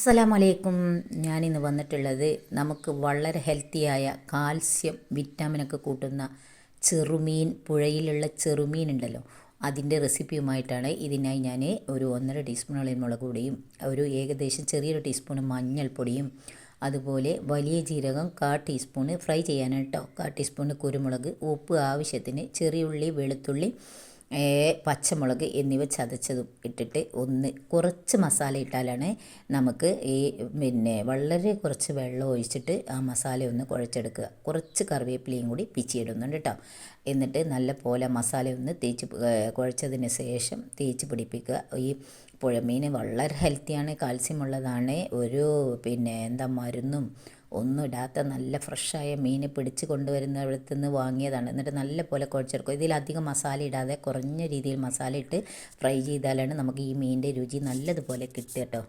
അസ്സലാമു അലൈക്കും ഞാനിന്ന് വന്നിട്ടുള്ളത് നമുക്ക് വളരെ ഹെൽത്തിയായ കാൽസ്യം വിറ്റാമിനൊക്കെ കൂട്ടുന്ന ചെറുമീൻ പുഴയിലുള്ള ചെറുമീൻ ഉണ്ടല്ലോ. അതിന്റെ റെസിപ്പിയുമായിട്ടാണ് ഇതിനായി ഞാൻ ഒരു ഒന്നര ടീസ്പൂൺ മുളക് പൊടിയും ഒരു ഏകദേശം ചെറിയൊരു ടീസ്പൂൺ മഞ്ഞൾപ്പൊടിയും അതുപോലെ വലിയ ജീരകം കാ ടീസ്പൂൺ ഫ്രൈ ചെയ്യാനാണ് കാ ടീസ്പൂണ് കുരുമുളക് ഉപ്പ് ആവശ്യത്തിന് ചെറിയുള്ളി വെളുത്തുള്ളി പച്ചമുളക് എന്നിവ ചതച്ചതും ഇട്ടിട്ട് ഒന്ന് കുറച്ച് മസാല ഇട്ടാലാണ് നമുക്ക് ഈ പിന്നെ വളരെ കുറച്ച് വെള്ളം ഒഴിച്ചിട്ട് ആ മസാല ഒന്ന് കുഴച്ചെടുക്കുക. കുറച്ച് കറിവേപ്പിലയും കൂടി പിച്ചിയിടുന്നുണ്ട് കേട്ടോ എന്നിട്ട് നല്ല പോലെ മസാല ഒന്ന് തേച്ച് കുഴച്ചതിന് ശേഷം തേച്ച് പിടിപ്പിക്കുക. ഈ പുഴമീൻ വളരെ ഹെൽത്തിയാണ് കാൽസ്യം ഉള്ളതാണ് ഒരു പിന്നെ എന്താ മരുന്നും ഒന്നും ഇടാത്ത നല്ല ഫ്രഷായ മീൻ പിടിച്ച് കൊണ്ടുവരുന്ന അടുത്ത് നിന്ന് വാങ്ങിയതാണ്. എന്നിട്ട് നല്ല പോലെ കുഴച്ചെടുക്കും. ഇതിലധികം മസാല ഇടാതെ കുറഞ്ഞ രീതിയിൽ മസാല ഇട്ട് ഫ്രൈ ചെയ്താലാണ് നമുക്ക് ഈ മീനിന്റെ രുചി നല്ലതുപോലെ കിട്ടുക കേട്ടോ.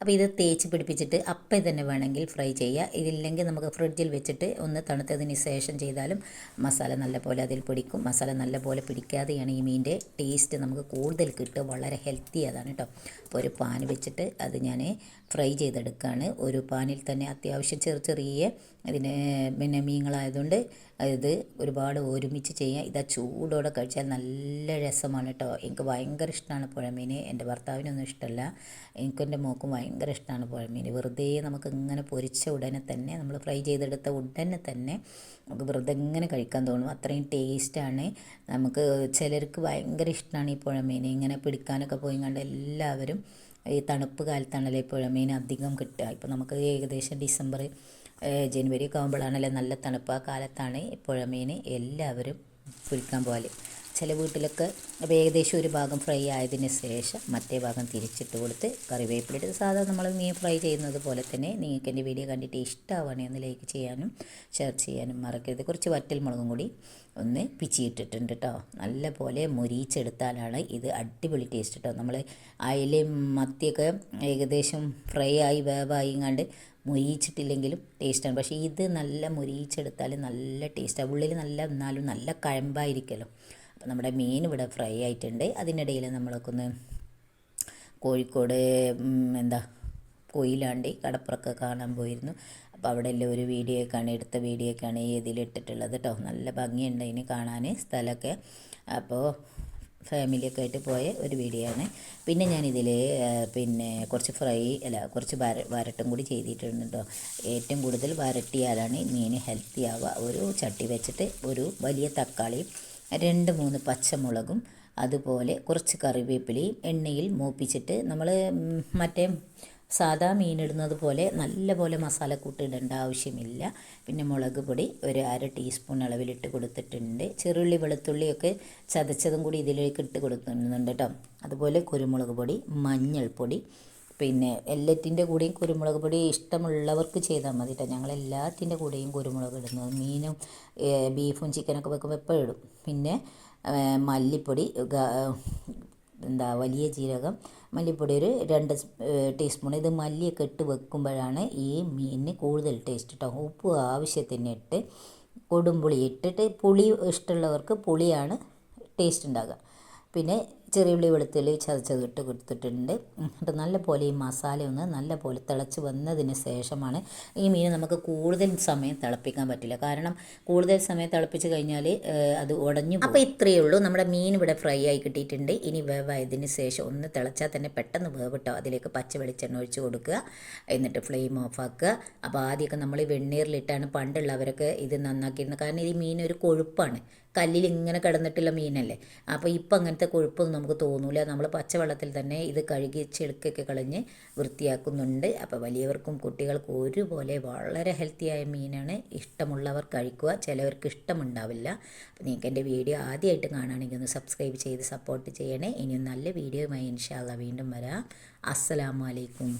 അപ്പോൾ ഇത് തേച്ച് പിടിപ്പിച്ചിട്ട് അപ്പം തന്നെ വേണമെങ്കിൽ ഫ്രൈ ചെയ്യുക ഇതില്ലെങ്കിൽ നമുക്ക് ഫ്രിഡ്ജിൽ വെച്ചിട്ട് ഒന്ന് തണുത്തതിന് ശേഷം ചെയ്താലും മസാല നല്ലപോലെ അതിൽ പിടിക്കും. മസാല നല്ലപോലെ പിടിക്കാതെയാണ് ഈ മീന്റെ ടേസ്റ്റ് നമുക്ക് കൂടുതൽ കിട്ടുക. വളരെ ഹെൽത്തി അതാണ് കേട്ടോ അപ്പോൾ ഒരു പാൻ വെച്ചിട്ട് അത് ഞാൻ ഫ്രൈ ചെയ്തെടുക്കുകയാണ് ഒരു പാനിൽ തന്നെ അത്യാവശ്യം ചെറിയ ചെറിയ ഇതിന് പിന്നെ മീനുകളായതുകൊണ്ട് ഇത് ഒരുപാട് ഒരുമിച്ച് ചെയ്യാം ഇതാ ചൂടോടെ കഴിച്ചാൽ നല്ല രസമാണ് കേട്ടോ എനിക്ക് ഭയങ്കര ഇഷ്ടമാണ് പുഴമീൻ എന്റെ ഭർത്താവിനൊന്നും ഇഷ്ടമല്ല എനിക്കും എന്റെ മോക്കും ഭയങ്കര ഇഷ്ടമാണ് പുഴമീൻ വെറുതെ നമുക്ക് ഇങ്ങനെ പൊരിച്ച ഉടനെ തന്നെ നമ്മൾ ഫ്രൈ ചെയ്തെടുത്ത ഉടനെ തന്നെ നമുക്ക് വെറുതെ ഇങ്ങനെ കഴിക്കാൻ തോന്നും. അത്രയും ടേസ്റ്റാണ് നമുക്ക് ചിലർക്ക് ഭയങ്കര ഇഷ്ടമാണ് ഈ പുഴമീൻ ഇങ്ങനെ പിടിക്കാനൊക്കെ പോയി കണ്ട് എല്ലാവരും ഈ തണുപ്പ് കാലത്താണല്ലോ ഈ പുഴമീൻ അധികം കിട്ടുക. ഇപ്പോൾ നമുക്ക് ഏകദേശം ഡിസംബർ ജനുവരി ഒക്കെ ആകുമ്പോഴാണല്ലോ നല്ല തണുപ്പ് ആ കാലത്താണ് പുഴമീൻ എല്ലാവരും പിടിക്കാൻ പോകൽ ചില വീട്ടിലൊക്കെ ഏകദേശം ഒരു ഭാഗം ഫ്രൈ ആയതിന് ശേഷം മറ്റേ ഭാഗം തിരിച്ചിട്ട് കൊടുത്ത് കറിവേപ്പിലിട്ട് സാധാരണ നമ്മൾ മീൻ ഫ്രൈ ചെയ്യുന്നത് പോലെ തന്നെ നിങ്ങൾക്ക് എന്റെ വീഡിയോ കണ്ടിട്ട് ഒന്ന് ലൈക്ക് ചെയ്യാനും ഷെയർ ചെയ്യാനും മറക്കരുത്. കുറച്ച് വറ്റൽ മുളകും കൂടി ഒന്ന് പിച്ചിയിട്ടിട്ടുണ്ട് കേട്ടോ നല്ല പോലെ മുരിച്ചെടുത്താലാണ് ഇത് അടിപൊളി ടേസ്റ്റ് കേട്ടോ നമ്മൾ അയിലയും മത്തിയൊക്കെ ഏകദേശം ഫ്രൈ ആയി വേവായി കണ്ട് മുരിയിച്ചിട്ടില്ലെങ്കിലും ടേസ്റ്റാണ് പക്ഷേ ഇത് നല്ല മുരിയിച്ചെടുത്താൽ നല്ല ടേസ്റ്റാണ് ഉള്ളിൽ നല്ല എന്നാലും നല്ല കഴമ്പായിരിക്കുമല്ലോ നമ്മുടെ മീൻ ഇവിടെ ഫ്രൈ ആയിട്ടുണ്ട്. അതിനിടയിൽ നമ്മളൊക്കെ ഒന്ന് കോഴിക്കോട് എന്താ കൊയിലാണ്ടി കടപ്പുറമൊക്കെ കാണാൻ പോയിരുന്നു. അപ്പോൾ അവിടെ എല്ലാം ഒരു വീഡിയോ ഒക്കെയാണ് എടുത്ത വീഡിയോ ഒക്കെയാണ് ഇതിലിട്ടിട്ടുള്ളത് കേട്ടോ നല്ല ഭംഗിയുണ്ട് അതിന് കാണാൻ സ്ഥലമൊക്കെ. അപ്പോൾ ഫാമിലിയൊക്കെ ആയിട്ട് പോയ ഒരു വീഡിയോ ആണ്. പിന്നെ ഞാനിതിൽ പിന്നെ കുറച്ച് ഫ്രൈ അല്ല കുറച്ച് വര വരട്ടും കൂടി ചെയ്തിട്ടുണ്ട് കേട്ടോ ഏറ്റവും കൂടുതൽ വരട്ടിയാലാണ് മീൻ ഹെൽത്തി ആവുക. ഒരു ചട്ടി വെച്ചിട്ട് ഒരു വലിയ തക്കാളിയും രണ്ട് മൂന്ന് പച്ചമുളകും അതുപോലെ കുറച്ച് കറിവേപ്പിലയും എണ്ണയിൽ മൂപ്പിച്ചിട്ട് നമ്മൾ മറ്റേ സാധാ മീനിടുന്നത് പോലെ നല്ലപോലെ മസാലക്കൂട്ട് ഇടേണ്ട ആവശ്യമില്ല. പിന്നെ മുളക് പൊടി ഒരു അര ടീസ്പൂൺ അളവിലിട്ട് കൊടുത്തിട്ടുണ്ട്. ചെറുള്ളി വെളുത്തുള്ളിയൊക്കെ ചതച്ചതും കൂടി ഇതിലേക്ക് ഇട്ട് കൊടുക്കുന്നുണ്ട് കേട്ടോ. അതുപോലെ കുരുമുളക് പൊടി മഞ്ഞൾപ്പൊടി പിന്നെ എല്ലാറ്റിന്റെ കൂടെയും കുരുമുളക് പൊടി ഇഷ്ടമുള്ളവർക്ക് ചെയ്താൽ മതി കേട്ടോ ഞങ്ങൾ എല്ലാത്തിന്റെ കൂടെയും കുരുമുളക് ഇടുന്നു. മീനും ബീഫും ചിക്കനൊക്കെ വെക്കുമ്പോൾ എപ്പോഴും ഇടും. പിന്നെ മല്ലിപ്പൊടി എന്താ വലിയ ജീരകം മല്ലിപ്പൊടി ഒരു രണ്ട് ടീസ്പൂൺ. ഇത് മല്ലിയൊക്കെ ഇട്ട് വെക്കുമ്പോഴാണ് ഈ മീനിന് കൂടുതൽ ടേസ്റ്റ് കേട്ടോ ഉപ്പ് ആവശ്യത്തിന് ഇട്ട് കൊടുമ്പുളി ഇട്ടിട്ട് പുളി ഇഷ്ടമുള്ളവർക്ക് പുളിയാണ് ടേസ്റ്റ് ഉണ്ടാകുക പിന്നെ ചെറിയുള്ളി വെളുത്തുള്ളി ചതച്ചത് ഇട്ട് കൊടുത്തിട്ടുണ്ട്. എന്നിട്ട് നല്ല പോലെ ഈ മസാല ഒന്ന് നല്ല പോലെ തിളച്ച് വന്നതിന് ശേഷമാണ് ഈ മീൻ നമുക്ക് കൂടുതൽ സമയം തിളപ്പിക്കാൻ പറ്റില്ല. കാരണം കൂടുതൽ സമയം തിളപ്പിച്ച് കഴിഞ്ഞാൽ അത് ഉടഞ്ഞു അപ്പോൾ ഇത്രയേ ഉള്ളൂ. നമ്മുടെ മീൻ ഇവിടെ ഫ്രൈ ആയി കിട്ടിയിട്ടുണ്ട്. ഇനി വേവായതിന് ശേഷം ഒന്ന് തിളച്ചാൽ തന്നെ പെട്ടെന്ന് വേവിട്ടോ. അതിലേക്ക് പച്ച വെളിച്ചെണ്ണ ഒഴിച്ച് കൊടുക്കുക. എന്നിട്ട് ഫ്ലെയിം ഓഫ് ആക്കുക. അപ്പോൾ ആദ്യമൊക്കെ നമ്മൾ വെണ്ണീറിലിട്ടാണ് പണ്ടുള്ളവരൊക്കെ ഇത് നന്നാക്കിയിരുന്നത്. കാരണം ഈ മീൻ ഒരു കൊഴുപ്പാണ്. കല്ലിൽ ഇങ്ങനെ കിടന്നിട്ടുള്ള മീനല്ലേ? അപ്പോൾ ഇപ്പം അങ്ങനത്തെ കൊഴുപ്പൊന്നും നമുക്ക് തോന്നൂല. നമ്മൾ പച്ചവെള്ളത്തിൽ തന്നെ ഇത് കഴുകി ചെളുക്കൊക്കെ കളഞ്ഞ് വൃത്തിയാക്കുന്നുണ്ട്. അപ്പോൾ വലിയവർക്കും കുട്ടികൾക്കും ഒരുപോലെ വളരെ ഹെൽത്തിയായ മീനാണ് ഇഷ്ടമുള്ളവർ കഴിക്കുക. ചിലവർക്ക് ഇഷ്ടമുണ്ടാവില്ല. അപ്പോൾ നിങ്ങൾക്ക് എന്റെ വീഡിയോ ആദ്യമായിട്ട് കാണുകയാണെങ്കിൽ ഒന്ന് സബ്സ്ക്രൈബ് ചെയ്ത് സപ്പോർട്ട് ചെയ്യണേ. ഇനിയും നല്ല വീഡിയോയുമായി ഇൻഷാല്ല വീണ്ടും വരാം. അസ്സലാമലൈക്കും